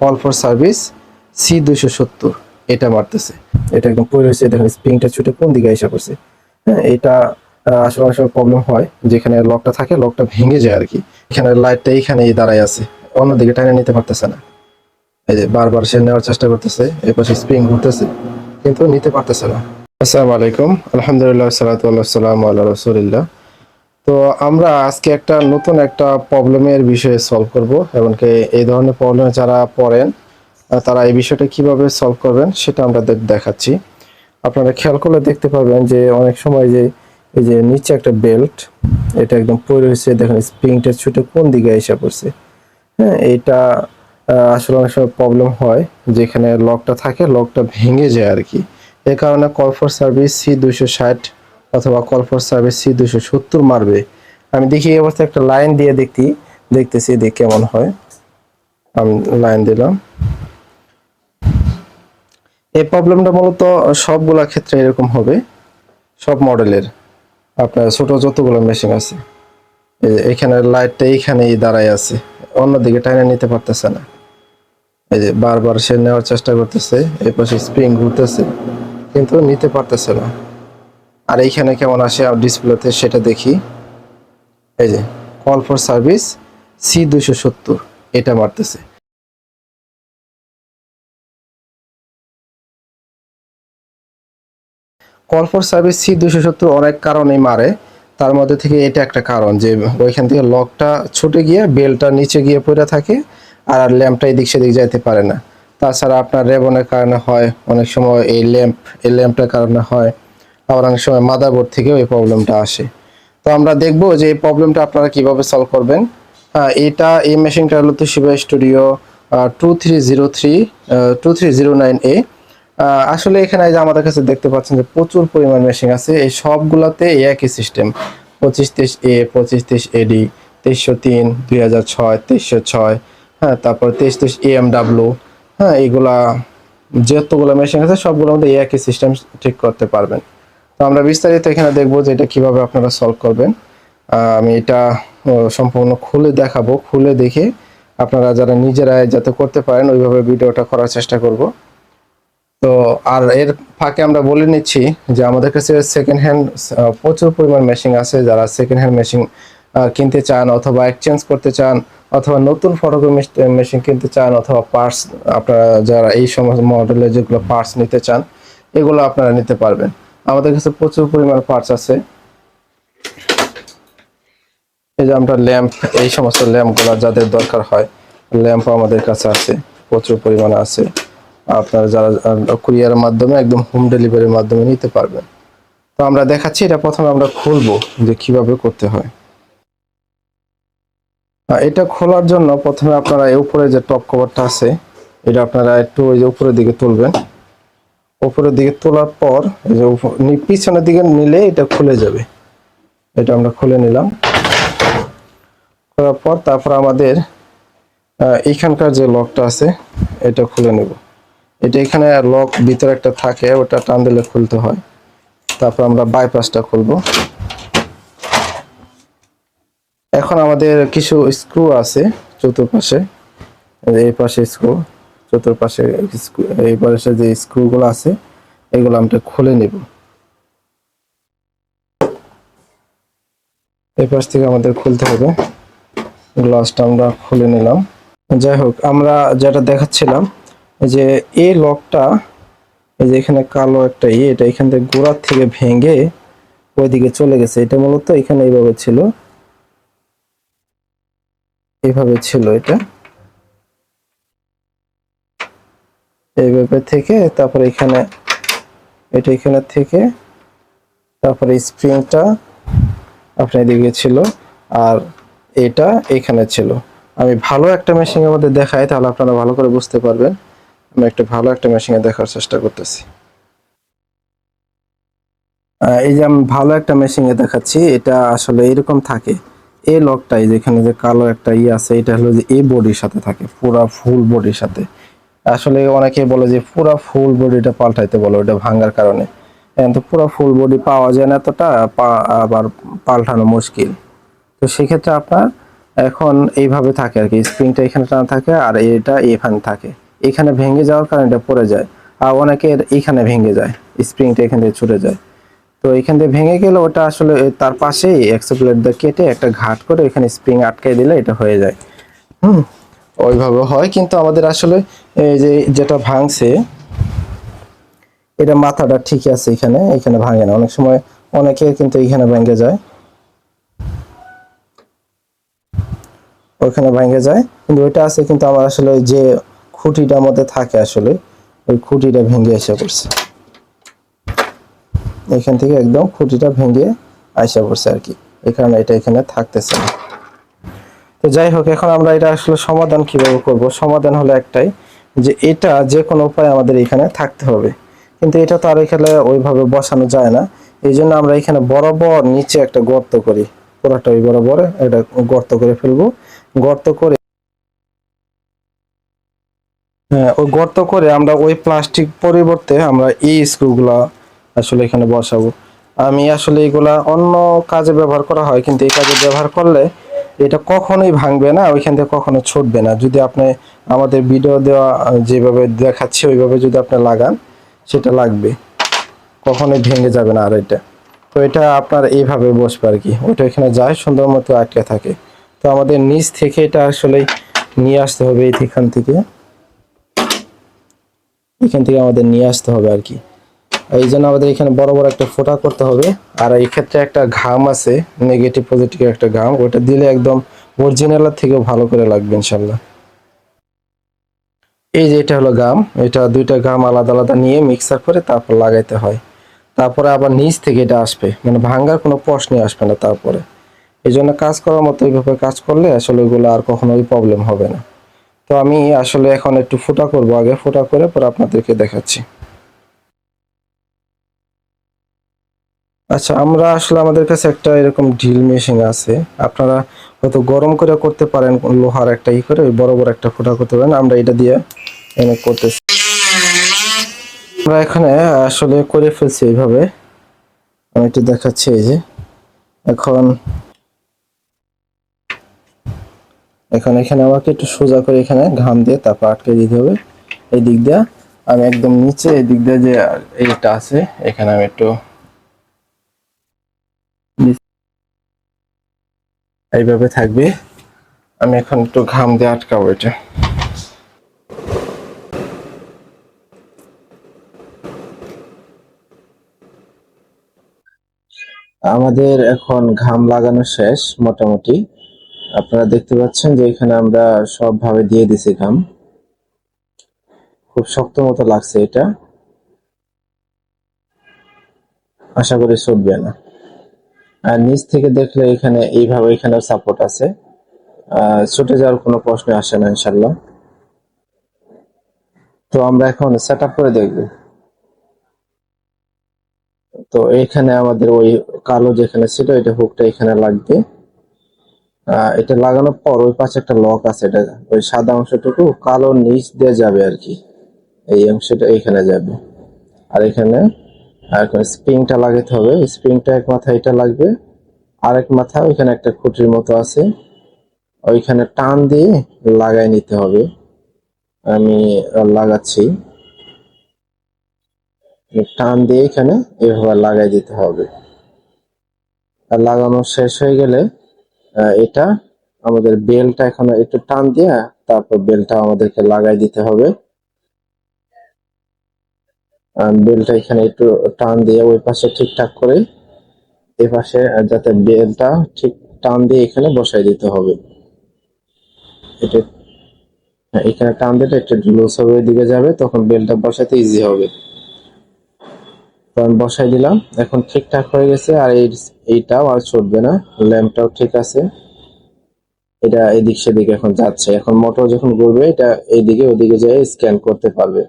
Call for service C দুশো সত্তর। এটা মারতেছে এটা একদম পড়ে রয়েছে, দেখেন স্প্রিংটা ছুটে কোন দিকে এসে পড়ছে। হ্যাঁ এটা আসলে অনেক প্রবলেম হয়, যেখানে লকটা থাকে লকটা ভেঙে যায় আর কি এখানে লাইটটা এইখানেই দাঁড়ায় আছে। অন্যদিকে টাইনে নিতে পারতেছে না। এই যে বারবার সে নেওয়ার চেষ্টা করতেছে, এই পাশে স্প্রিং ঘুরতেছে, কিন্তু নিতে পারতেছে না। আসসালামু আলাইকুম। আলহামদুলিল্লাহ সালাতু সালাম আল্লাহ রসুলিল্লাহ। তো আমরা আজকে একটা নতুন একটা প্রবলেমের বিষয়ে সলভ করব, এমনকি এই ধরনের প্রবলেমে যারা পড়েন তারা এই বিষয়টা কীভাবে সলভ করবেন সেটা আমরা দেখাচ্ছি। আপনারা খেয়াল করলে দেখতে পাবেন যে অনেক সময় যে এই যে নিচে একটা বেল্ট এটা একদম পড়ে রয়েছে, দেখেন স্প্রিংটা ছুটে কোন দিকে এসে পড়ছে। হ্যাঁ এটা আসলে অনেক সময় প্রবলেম হয়, যেখানে লকটা থাকে লকটা ভেঙে যায় আর কি। এ কারণে কল ফর সার্ভিস সি দুশো ষাট অথবা কল ফর সার্ভিস সি দুশো সত্তর মারবে। আমি দেখি এই অবস্থায় একটা লাইন দিয়ে দেখি, দেখতেছি দেখ কেমন হয়। আমি লাইন দিলাম। এই প্রবলেমটা মূলত সবগুলা ক্ষেত্রে এরকম হবে। সব মডেলের আপনার ছোট যতগুলো মেশিন আছে এখানে লাইটটা এইখানেই দাঁড়ায় আছে। অন্যদিকে টাইনে নিতে পারতেছে না। এই যে বারবার সে নেওয়ার চেষ্টা করতেছে এই পাশে স্প্রিং ঘুরতেছে, কিন্তু নিতে পারতেছে না। আর এইখানে কেমন আসে ডিসপ্লেতে সেটা দেখি। এই যে কল ফর সার্ভিস সি দুশো সত্তর, এটা মারতেছে কল ফর সার্ভিস সি দুশো সত্তর অনেক কারণেই মারে। তার মধ্যে থেকে এটা একটা কারণ যে, ওইখান থেকে লকটা ছুটে গিয়ে বেলটা নিচে গিয়ে পড়ে থাকে আর ল্যাম্পটা এদিক সেদিক যাইতে পারে না। তাছাড়া আপনার রেবনের কারণে হয়, অনেক সময় এই ল্যাম্প, এই ল্যাম্পটার কারণে হয়। আবার অনেক সময় মাদারবোর্ড থেকেও এই প্রবলেমটা আসে। তো আমরা দেখব যে এই প্রবলেমটা আপনারা কীভাবে সলভ করবেন। হ্যাঁ, এটা এই মেশিনটা হলো Toshiba studio two three zero three two three zero nine এ আসলে এখানে যে আমাদের কাছে দেখতে পাচ্ছেন যে প্রচুর পরিমাণ মেশিন আছে। এই সবগুলোতে একই সিস্টেম পঁচিশ তেইশ এ পঁচিশ তেইশ এডি তেইশশো তিন দুই হাজার ছয় তেইশশো ছয় হ্যাঁ তারপর তেইশ তেইশ এএমডাব্লু হ্যাঁ এইগুলা যতগুলো মেশিন আছে সবগুলোর মধ্যে একই সিস্টেম ঠিক করতে পারবেন। তো আমরা বিস্তারিত এখানে দেখব যে এটা কীভাবে আপনারা সলভ করবেন। আমি এটা সম্পূর্ণ খুলে দেখাবো। খুলে দেখে আপনারা যারা নিজেরাই যাতে করতে পারেন, ওইভাবে ভিডিওটা করার চেষ্টা করব। তো, আর এর ফাঁকে আমরা বলে নিচ্ছি যে আমাদের কাছে সেকেন্ড হ্যান্ড প্রচুর পরিমাণ মেশিন আছে। যারা সেকেন্ড হ্যান্ড মেশিন কিনতে চান অথবা এক্সচেঞ্জ করতে চান, অথবা নতুন ফটোকপি মেশিন কিনতে চান অথবা পার্টস আপনারা যারা এই সমস্ত মডেলের যেগুলো পার্টস নিতে চান, এগুলো আপনারা নিতে পারবেন। আমাদের কাছে প্রচুর পরিমাণ পার্টস আছে। এই যে আমরা ল্যাম্প এই সমস্ত ল্যাম্পগুলো যাদের দরকার হয় ল্যাম্প আমাদের কাছে আছে, প্রচুর পরিমাণে আছে। আপনারা যারা কুরিয়ারের মাধ্যমে, একদম হোম ডেলিভারির মাধ্যমে নিতে পারবেন। তো আমরা দেখাচ্ছি, এটা প্রথমে আমরা খুলবো যে কীভাবে করতে হয়। এটা খোলার জন্য প্রথমে আপনারা এই উপরে যে টপ কভারটা আছে, এটা আপনারা একটু ওই যে উপরের দিকে তুলবেন। উপরের দিকে তোলার পর এই যে পিছনের দিকে নিলে এটা খুলে যাবে। এটা আমরা খুলে নিলাম। করার পর তারপর আমাদের আহ, এইখানকার যে লকটা আছে এটা খুলে নেব। এটা এখানে লক ভিতরে একটা থাকে ওটা টান দিলে খুলতে হয়। তারপর আমরা বাইপাসটা খুলবো। এখন আমাদের কিছু স্ক্রু আছে চতুর্পাশে। এই পাশে স্ক্রু চতুর্পাশে এই পাশে যে স্ক্রুগুলো আছে, এগুলো আমরা খুলে নেব। এই পাশ থেকে আমাদের খুলতে হবে। গ্লাসটা আমরা খুলে নিলাম। যাই হোক, আমরা যেটা দেখাচ্ছিলাম, যে এই লকটা, এই যে এখানে কালো একটা ইয়ে এটা এখান থেকে গোড়ার থেকে ভেঙে ওইদিকে চলে গেছে। এটা মূলত এখানে এইভাবে ছিল। এইভাবে ছিল এটা। এইভাবে থেকে তারপরে এখানে, এটা এখানে থেকে তারপরে স্প্রিংটা আপনার এদিকে ছিল আর এটা এখানে ছিল। আমি ভালো একটা মেশিনের মধ্যে দেখাই, তাহলে আপনারা ভালো করে বুঝতে পারবেন। আমি একটা ভালো একটা মেশিনে দেখার চেষ্টা করতেছি। এই যে আমি ভালো একটা মেশিনে দেখাচ্ছি, এটা আসলে এরকম থাকে। এই লকটাই যেখানে যে কালো একটা ই আছে, এটা হলো যে এই বডির সাথে থাকে, পুরা ফুল বডির সাথে। আসলে অনেকে বলে যে পুরো ফুল বডিটা পাল্টাইতে বলে ওটা ভাঙার কারণে। তো পুরো ফুল বডি পাওয়া যায় না এতটা আবার পাল্টানো মুশকিল। তো সেক্ষেত্রে আপনার এখন এইভাবে থাকে আর কি স্প্রিংটা এখানে টানা থাকে আর এটা এখানে থাকে। এখানে ভেঙে যাওয়ার কারণে এটা পড়ে যায়। আর অনেকের এখানে ভেঙে যায় স্প্রিংটা এখান থেকে ছুটে যায়। তো এখান থেকে ভেঙে গেলে ওটা আসলে তার পাশেই একশো প্লেট দিয়ে কেটে একটা ঘাট করে এখানে স্প্রিং আটকাই দিলে এটা হয়ে যায়। হুম। ওইভাবে হয়, কিন্তু আমাদের আসলে এই যে যেটা ভাঙছে, এটা মাথাটা ঠিকই আছে এখানে এখানে ভাঙে না। অনেক সময় অনেকে কিন্তু এখানে ভেঙে যায়। ওখানে ভেঙে যায়। কিন্তু ওইটা আছে, কিন্তু আমার আসলে যে খুঁটিটার মধ্যে থাকে আসলে, ওই খুঁটিটা ভেঙে এসে পড়ছে। এখান থেকে একদম খুঁটিটা ভেঙে আইসা পড়ছে আর কি। কারণে এটা এখানে থাকতেছে না। তো যাই হোক, এখন আমরা এটা আসলে সমাধান কীভাবে করব? সমাধান হলো একটাই, যে এটা যে কোনো উপায়ে আমাদের এখানে থাকতে হবে। কিন্তু এটা তো আর এখানে ওইভাবে বসানো যায় না। এই জন্য আমরা এখানে বরাবর নিচে একটা গর্ত করি। পুরাটা ওই বরাবর এটা গর্ত করে ফেলব। গর্ত করে হ্যাঁ ওই গর্ত করে আমরা ওই প্লাস্টিক পরিবর্তে আমরা এই স্ক্রুগুলা আসলে এখানে বসাবো। আমি আসলে এগুলা অন্য কাজে ব্যবহার করা হয়, কিন্তু এই কাজে ব্যবহার করলে এটা কখনোই ভাঙবে না, ওইখান থেকে কখনো ছুটবে না। যদি আপনি আমাদের ভিডিও দেওয়া যেভাবে দেখাচ্ছি, ওইভাবে যদি আপনি লাগান, সেটা লাগবে। কখনোই ভেঙে যাবে না আর এটা। তো এটা আপনার এইভাবে বসবে আর কি। ওইটা এখানে যায়, সুন্দর মতো আটকে থাকে। তো আমাদের নিচ থেকে এটা আসলে নিয়ে আসতে হবে এখান থেকে। এখান থেকে আমাদের নিয়ে আসতে হবে আর কি। এই জন্য আমাদের এখানে বড় বড় একটা ফোটা করতে হবে। আর এই ক্ষেত্রে একটা ঘাম আছে নেগেটিভ পজিটিভ একটা ঘাম, ওটা দিলে একদম অরিজিনালের থেকেও ভালো করে লাগবে ইনশাল্লাহ এই যে এটা হলো গাম এটা দুইটা গাম আলাদা আলাদা নিয়ে মিক্সার করে তারপর লাগাইতে হয়। তারপরে আবার নিচ থেকে এটা আসবে মানে ভাঙ্গার কোনো প্রশ্নই আসবে না তারপরে। এই জন্য কাজ করার মতো এইভাবে কাজ করলে আসলে ওইগুলো আর কখনোই প্রবলেম হবে না। তো আমি আসলে এখন একটু ফোটা করব আগে, ফোটা করে পরে আপনাদেরকে দেখাচ্ছি। আচ্ছা আমরা আসলে আমাদের কাছে একটা এরকম ড্রিল মেশিন আছে। আপনারা হয়তো গরম করে করতে পারেন, লোহার একটা ই করে, বড় বড় একটা ফোঁটা করতে পারেন। আমরা এটা দিয়ে এনে করতেছি। আমরা এখানে আসলে করে ফেলছি এইভাবে। আমি একটু দেখাচ্ছি এই যে। এখন এখন এখানে আমাকে একটু সোজা করে এখানে ঘাম দিয়ে তারপর আটকে দিতে হবে। এই দিক দিয়ে আমি একদম নিচে এই দিক দিয়ে যে এইটা আছে, এখানে আমি একটু এইভাবে থাকবে। আমি এখন একটু ঘাম দিয়ে আটকাবো এটা। আমাদের এখন ঘাম লাগানো শেষ, মোটামুটি। আপনারা দেখতে পাচ্ছেন যে এখানে আমরা সবভাবে দিয়ে দিছি ঘাম। খুব শক্ত মতো লাগছে এটা। আশা করি ছুটবে না। আর নিচ থেকে দেখলে এখানে এইভাবে এখানেও সাপোর্ট আছে। ছুটে যাওয়ার কোনো প্রশ্ন আসে না ইনশাল্লাহ তো আমরা এখন সেট করে দেখব। তো এখানে আমাদের ওই কালো যেখানে ছিল, এটা হুকটা এখানে লাগবে। এটা লাগানোর পর ওই পাশে একটা লক আছে, এটা ওই সাদা অংশটুকু কালো নিচ দিয়ে যাবে আর কি। এই অংশটা এখানে যাবে। আর এখানে এখন স্প্রিংটা লাগাতে হবে। স্প্রিংটা এক মাথা এটা লাগবে। আরেক মাথা ওইখানে একটা খুঁটির মতো আছে। ওইখানে টান দিয়ে লাগাই নিতে হবে। আমি লাগাচ্ছি। টান দিয়ে এখানে এভাবে লাগাই দিতে হবে। আর লাগানো শেষ হয়ে গেলে এটা আমাদের বেলটা এখানে একটু টান দিয়ে তারপর বেলটা আমাদেরকে লাগাই দিতে হবে। বেলটা এখানে একটু টান দিয়ে ওই পাশে ঠিকঠাক করে এ পাশে যাতে বেলটা ঠিক টান দিয়ে এখানে বসাই দিতে হবে। এটা হ্যাঁ, এখানে টান দিলে একটু লুজ হবে দিকে যাবে তখন বেলটা বসাতে ইজি হবে। তো আমি বসাই দিলাম এখন ঠিকঠাক হয়ে গেছে আর এই এইটাও আর চলবে না ল্যাম্পটাও ঠিক আছে। এটা এদিক সেদিকে এখন যাচ্ছে এখন মোটর যখন ঘুরবে এটা এইদিকে ওদিকে যেয়ে স্ক্যান করতে পারবে।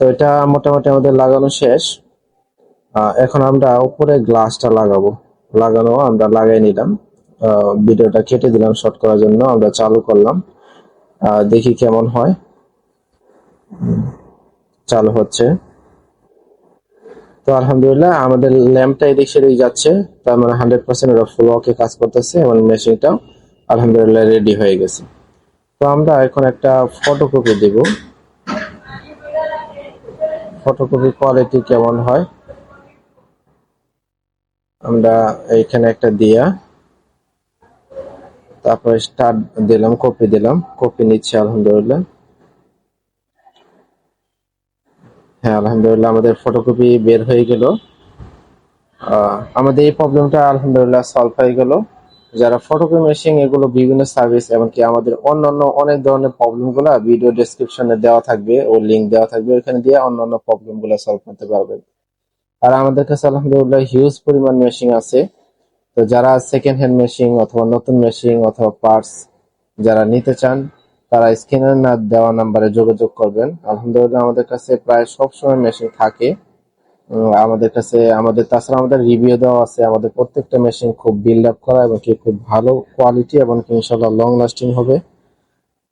তো এটা মোটামুটি আমাদের লাগানো শেষ। এখন আমরা উপরে গ্লাসটা লাগাবো। লাগানো আমরা লাগাই নিলাম। ভিডিওটা কেটে দিলাম শর্ট করার জন্য, আমরা চালু করলাম। দেখি কেমন হয়। চালু হচ্ছে। তো আলহামদুলিল্লাহ, আমাদের ল্যাম্পটা এদিক সেদিক যাচ্ছে। তার মানে হান্ড্রেড পার্সেন্ট ওরা ফুল ওকে কাজ করতেছে, এবং মেশিনটাও আলহামদুলিল্লাহ রেডি হয়ে গেছে। তো আমরা এখন একটা ফটোকপি দেব। ফটোকপি কোয়ালিটি কেমন হয়? আমরা এইখানে একটা দিয়া, তারপরে স্টার্ট দিলাম কপি দিলাম কপি নিচ্ছে, আলহামদুলিল্লাহ। হ্যাঁ আলহামদুলিল্লাহ, আমাদের ফটোকপি বের হয়ে গেল। আমাদের এই প্রবলেমটা আলহামদুলিল্লাহ সলভ হয়ে গেল। যারা ফটোকপি মেশিন এগুলো বিভিন্ন সার্ভিস এমনকি আমাদের অন্যান্য অনেক ধরনের প্রবলেমগুলা ভিডিও ডেসক্রিপশনে দেওয়া থাকবে, ও লিঙ্ক দেওয়া থাকবে, ওখানে দিয়ে অন্যান্য প্রবলেমগুলো সলভ করতে পারবেন। আর আমাদের কাছে আলহামদুলিল্লাহ হিউজ পরিমাণ মেশিন আছে। তো যারা সেকেন্ড হ্যান্ড মেশিন অথবা নতুন মেশিন অথবা পার্টস যারা নিতে চান, তারা স্ক্রিনে না দেওয়া নাম্বারে যোগাযোগ করবেন। আলহামদুলিল্লাহ আমাদের কাছে প্রায় সবসময় মেশিন থাকে। আমাদের কাছে, আমাদের, তাছাড়া আমাদের রিভিউ দেওয়া আছে, আমাদের প্রত্যেকটা মেশিন খুব বিল্ড আপ করা এবং কি খুব ভালো কোয়ালিটি এবং কি ইনশাল্লাহ লং লাস্টিং হবে।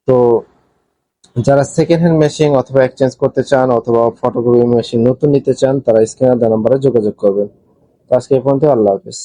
তো যারা সেকেন্ড হ্যান্ড মেশিন অথবা এক্সচেঞ্জ করতে চান অথবা ফটোগ্রাফি মেশিন নতুন নিতে চান, তারা স্ক্রিনার দেওয়া নাম্বারে যোগাযোগ করবেন। তো আজকে এই পর্যন্ত আল্লাহ হাফিজ।